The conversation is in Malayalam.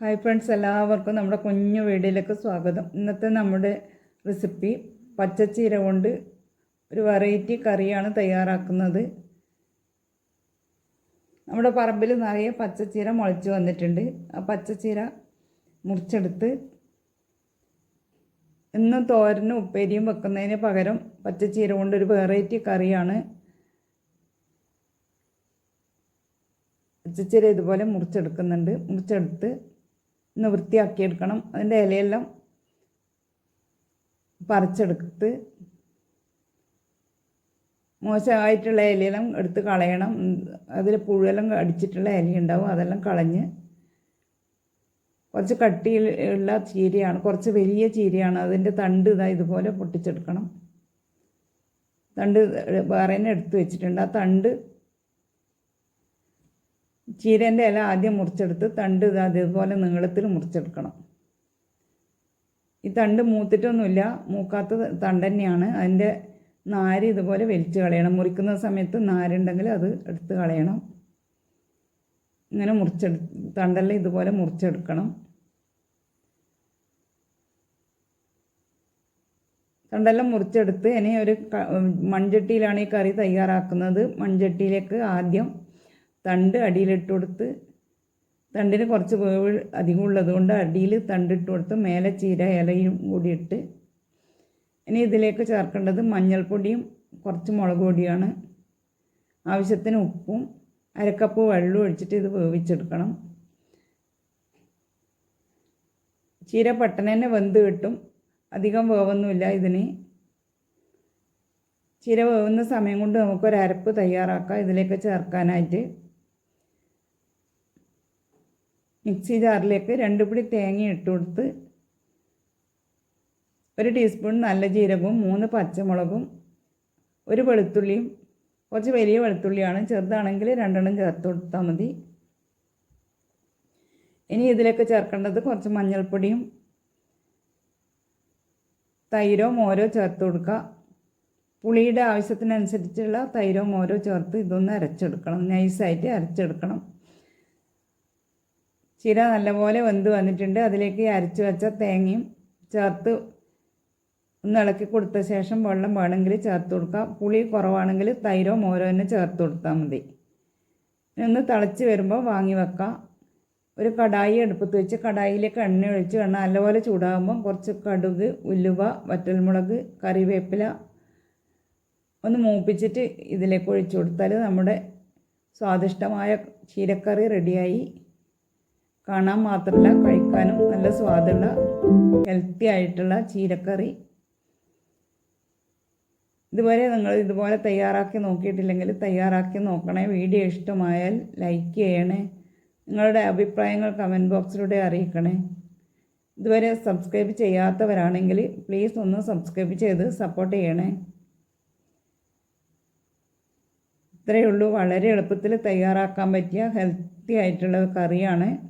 ഹായ് ഫ്രണ്ട്സ് എല്ലാവർക്കും നമ്മുടെ കുഞ്ഞു വീഡിയോയിലേക്ക് സ്വാഗതം. ഇന്നത്തെ നമ്മുടെ റെസിപ്പി പച്ചച്ചീര കൊണ്ട് ഒരു വെറൈറ്റി കറിയാണ് തയ്യാറാക്കുന്നത്. നമ്മുടെ പറമ്പിൽ നിറയെ പച്ചച്ചീര മുളച്ച് വന്നിട്ടുണ്ട്. ആ പച്ചച്ചീര മുറിച്ചെടുത്ത് എന്നും തോരനും ഉപ്പേരിയും വെക്കുന്നതിന് പകരം പച്ചച്ചീര കൊണ്ട് ഒരു വെറൈറ്റി കറിയാണ് പച്ചച്ചീര ഇതുപോലെ മുറിച്ചെടുക്കുന്നുണ്ട്. മുറിച്ചെടുത്ത് ഒന്ന് വൃത്തിയാക്കിയെടുക്കണം. അതിന്റെ ഇലയെല്ലാം പറിച്ചെടുത്ത് മോശമായിട്ടുള്ള ഇലയെല്ലാം എടുത്ത് കളയണം. അതിൽ പുഴുവെല്ലാം അടിച്ചിട്ടുള്ള ഇലയുണ്ടാവും. അതെല്ലാം കളഞ്ഞ് കുറച്ച് കട്ടിയുള്ള ചീരയാണ് കുറച്ച് വലിയ ചീരയാണ്. അതിന്റെ തണ്ട് ഇതാ ഇതുപോലെ പൊട്ടിച്ചെടുക്കണം. തണ്ട് വേറെ തന്നെ എടുത്ത് വെച്ചിട്ടുണ്ട്. ആ തണ്ട് ചീരേന്റെ ഇല ആദ്യം മുറിച്ചെടുത്ത് തണ്ട് അതേപോലെ നീളത്തിൽ മുറിച്ചെടുക്കണം. ഈ തണ്ട് മൂത്തിട്ടൊന്നുമില്ല മൂക്കാത്ത തണ്ട് തന്നെയാണ്. അതിന്റെ നാര് ഇതുപോലെ വലിച്ച് കളയണം. മുറിക്കുന്ന സമയത്ത് നാരുണ്ടെങ്കിൽ അത് എടുത്ത് കളയണം. ഇങ്ങനെ മുറിച്ചെടു തണ്ടെല്ലാം ഇതുപോലെ മുറിച്ചെടുക്കണം. തണ്ടെല്ലാം മുറിച്ചെടുത്ത് ഇനി ഒരു മൺചട്ടിയിലാണ് ഈ കറി തയ്യാറാക്കുന്നത്. മൺചട്ടിയിലേക്ക് ആദ്യം തണ്ട് അടിയിലിട്ട് കൊടുത്ത് തണ്ടിന് കുറച്ച് വേവ് അധികം ഉള്ളതുകൊണ്ട് അടിയിൽ തണ്ടിട്ട് കൊടുത്ത് മേലെ ചീര ഇലയും കൂടി ഇട്ട് ഇനി ഇതിലേക്ക് ചേർക്കേണ്ടത് മഞ്ഞൾപ്പൊടിയും കുറച്ച് മുളക് പൊടിയാണ്. ആവശ്യത്തിന് ഉപ്പും അരക്കപ്പ് വെള്ളവും ഒഴിച്ചിട്ട് ഇത് വേവിച്ചെടുക്കണം. ചീര പെട്ടെന്ന് തന്നെ വെന്ത് കിട്ടും. അധികം വേവൊന്നുമില്ല ഇതിന്. ചീര വേവുന്ന സമയം കൊണ്ട് നമുക്കൊരു അരപ്പ് തയ്യാറാക്കാം. ഇതിലേക്ക് ചേർക്കാനായിട്ട്. മിക്സി ജാറിലേക്ക് രണ്ട് പിടി തേങ്ങ ഇട്ട് കൊടുത്ത് ഒരു ടീസ്പൂൺ നല്ല ജീരകവും മൂന്ന് പച്ചമുളകും ഒരു വെളുത്തുള്ളിയും കുറച്ച് വലിയ വെളുത്തുള്ളിയാണ്. ചെറുതാണെങ്കിൽ രണ്ടെണ്ണം ചേർത്ത് കൊടുത്താൽ മതി. ഇനി ഇതിലേക്ക് ചേർക്കേണ്ടത് കുറച്ച് മഞ്ഞൾപ്പൊടിയും തൈരോ മോരോ ചേർത്ത് കൊടുക്കുക. പുളിയുടെ ആവശ്യത്തിനനുസരിച്ചുള്ള തൈരോ മോരോ ചേർത്ത് ഇതൊന്ന് അരച്ചെടുക്കണം. നൈസായിട്ട് അരച്ചെടുക്കണം. ചീര നല്ലപോലെ വെന്ത് വന്നിട്ടുണ്ട്. അതിലേക്ക് അരച്ച് വെച്ച തേങ്ങയും ചേർത്ത് ഒന്ന് ഇളക്കി കൊടുത്ത ശേഷം വെള്ളം വേണമെങ്കിൽ ചേർത്ത് കൊടുക്കാം. പുളി കുറവാണെങ്കിൽ തൈരോ മോരോ തന്നെ ചേർത്ത് കൊടുത്താൽ മതി. ഒന്ന് തിളച്ച് വരുമ്പോൾ വാങ്ങി വെക്കാം. ഒരു കടായി അടുപ്പത്ത് വെച്ച് കടായിലേക്ക് എണ്ണ ഒഴിച്ച് എണ്ണ നല്ലപോലെ ചൂടാകുമ്പോൾ കുറച്ച് കടുക് ഉലുവ വറ്റൽമുളക് കറിവേപ്പില ഒന്ന് മൂപ്പിച്ചിട്ട് ഇതിലേക്ക് ഒഴിച്ചു കൊടുത്താൽ നമ്മുടെ സ്വാദിഷ്ടമായ ചീരക്കറി റെഡിയായി. കാണാൻ മാത്രമല്ല കഴിക്കാനും നല്ല സ്വാദുള്ള ഹെൽത്തി ആയിട്ടുള്ള ചീരക്കറി. ഇതുവരെ നിങ്ങൾ ഇതുപോലെ തയ്യാറാക്കി നോക്കിയിട്ടില്ലെങ്കിൽ തയ്യാറാക്കി നോക്കണേ. വീഡിയോ ഇഷ്ടമായാൽ ലൈക്ക് ചെയ്യണേ. നിങ്ങളുടെ അഭിപ്രായങ്ങൾ കമന്റ് ബോക്സിലൂടെ അറിയിക്കണേ. ഇതുവരെ സബ്സ്ക്രൈബ് ചെയ്യാത്തവരാണെങ്കിൽ പ്ലീസ് ഒന്ന് സബ്സ്ക്രൈബ് ചെയ്ത് സപ്പോർട്ട് ചെയ്യണേ. ഇത്രയേ ഉള്ളൂ. വളരെ എളുപ്പത്തിൽ തയ്യാറാക്കാൻ പറ്റിയ ഹെൽത്തി ആയിട്ടുള്ള കറിയാണ്.